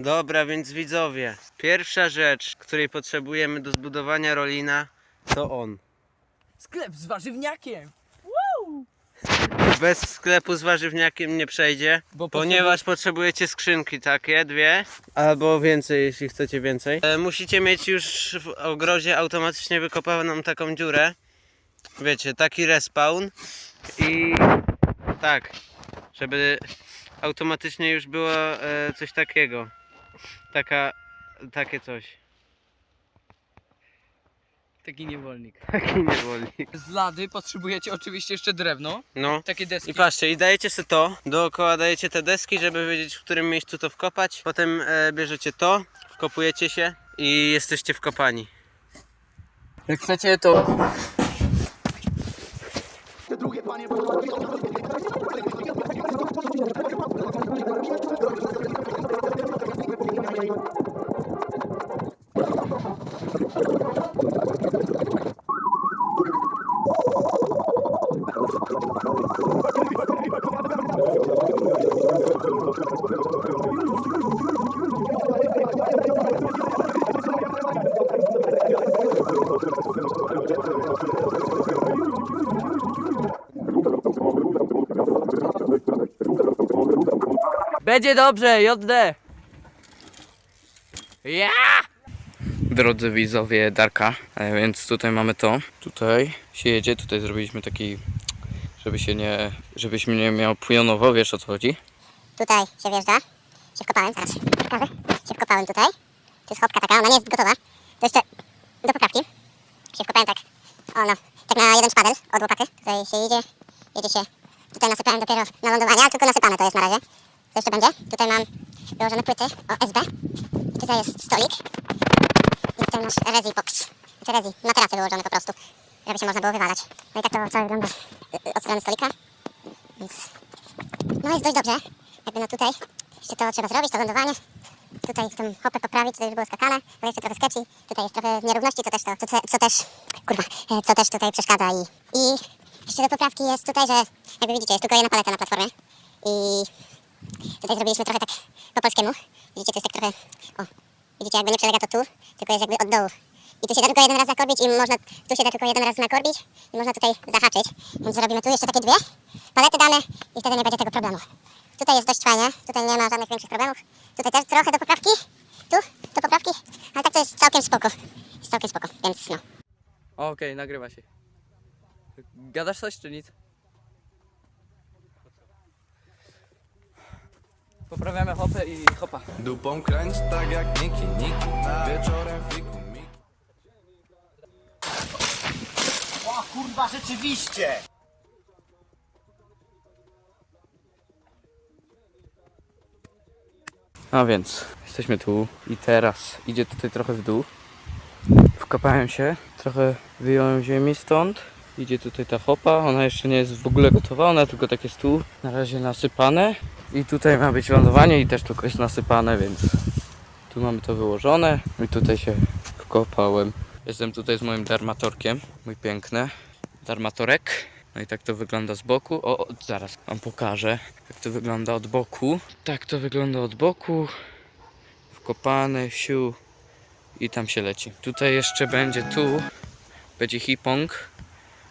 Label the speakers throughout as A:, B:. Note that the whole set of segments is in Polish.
A: Dobra, więc widzowie, pierwsza rzecz, której potrzebujemy do zbudowania rolina, to on.
B: Sklep z warzywniakiem.
A: Bez sklepu z warzywniakiem nie przejdzie,
B: Bo
A: ponieważ potrzebujecie skrzynki takie, dwie, albo więcej, jeśli chcecie więcej. E, musicie mieć już w ogrodzie automatycznie wykopaną taką dziurę. Wiecie, taki respawn i tak, żeby automatycznie już było e, coś takiego. Taka, takie coś.
B: Taki niewolnik.
A: Taki niewolnik.
B: Z lady potrzebujecie oczywiście jeszcze drewno.
A: No.
B: Takie deski.
A: I patrzcie, i dajecie sobie to, dookoła dajecie te deski, żeby wiedzieć w którym miejscu to wkopać. Potem e, bierzecie to, wkopujecie się i jesteście wkopani.
B: Jak chcecie to... Będzie dobrze, JD! Ja! Drodzy widzowie Darka, e, więc tutaj mamy to. Tutaj się jedzie, tutaj zrobiliśmy taki, żeby się nie, żebyśmy nie miał pionowo, wiesz o co chodzi?
C: Tutaj się wjeżdża. Się wkopałem, zaraz pokażę. Się wkopałem tutaj. To jest chopka taka, ona nie jest gotowa. To jeszcze do poprawki. Się wkopałem tak, o no, tak na jeden szpadel od łopaty. Tutaj się jedzie, jedzie się. Tutaj nasypałem dopiero na lądowanie, ale tylko nasypane to jest na razie. Co jeszcze będzie? Tutaj mam wyłożone płyty OSB. Tutaj jest stolik. I tutaj masz Rezi Box. Znaczy Rezi, materace wyłożone po prostu, żeby się można było wywalać. No i tak to cały wygląda y, od strony stolika. Więc no jest dość dobrze. Jakby no tutaj jeszcze to trzeba zrobić, to lądowanie. Tutaj tą hopę poprawić, tutaj już było skakane, ale jeszcze trochę sketchy. Tutaj jest trochę nierówności, to też to, to co, co też, kurwa, e, co też tutaj przeszkadza i, i jeszcze do poprawki jest tutaj, że jakby widzicie, jest tylko jedna paleta na platformie i tutaj zrobiliśmy trochę tak po polskiemu. Widzicie, to jest tak trochę, o, widzicie, jakby nie przelega to tu, tylko jest jakby od dołu. I tu się da tylko jeden raz nakorbić i można, tu się da tylko jeden raz nakorbić i można tutaj zahaczyć. Więc zrobimy tu jeszcze takie dwie palety damy i wtedy nie będzie tego problemu. Tutaj jest dość fajnie, tutaj nie ma żadnych większych problemów. Tutaj też trochę do poprawki, tu do poprawki, ale tak to jest całkiem spoko. Jest całkiem spoko, więc no.
B: Okej, nagrywa się. Gadasz coś czy nic? Poprawiamy hopę i hopa.
D: Dupą kręć tak jak Niki, Niki Wieczorem fiku, miki
E: O kurwa, rzeczywiście!
B: A więc jesteśmy tu i teraz idzie tutaj trochę w dół. Wkopałem się, trochę wyjąłem ziemi stąd. Idzie tutaj ta hopa, ona jeszcze nie jest w ogóle gotowa, ona tylko tak jest tu na razie nasypane. I tutaj ma być lądowanie i też tylko jest nasypane, więc tu mamy to wyłożone. I tutaj się wkopałem. Jestem tutaj z moim darmatorkiem, mój piękny darmatorek. No i tak to wygląda z boku. O, o, zaraz wam pokażę, jak to wygląda od boku. Tak to wygląda od boku. Wkopane, siu i tam się leci. Tutaj jeszcze będzie tu, będzie hipong.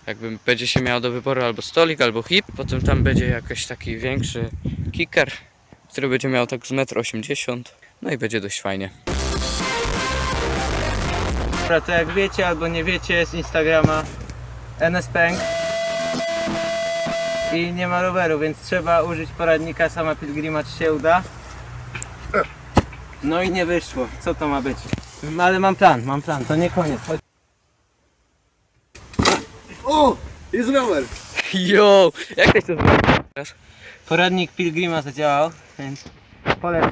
B: Jakby będzie się miało do wyboru albo stolik, albo hip. Potem tam będzie jakiś taki większy kicker, który będzie miał tak z 1,80 m. No i będzie dość fajnie.
A: Dobra, to jak wiecie albo nie wiecie z Instagrama NSPęk i nie ma roweru, więc trzeba użyć poradnika sama Pilgrima czy się uda. No i nie wyszło. Co to ma być? Ale mam plan, mam plan, to nie koniec. Chodź.
E: O! Jest rower!
B: Yo! Jak ktoś to zrobił?
A: Poradnik Pilgrima zadziałał, więc polecam.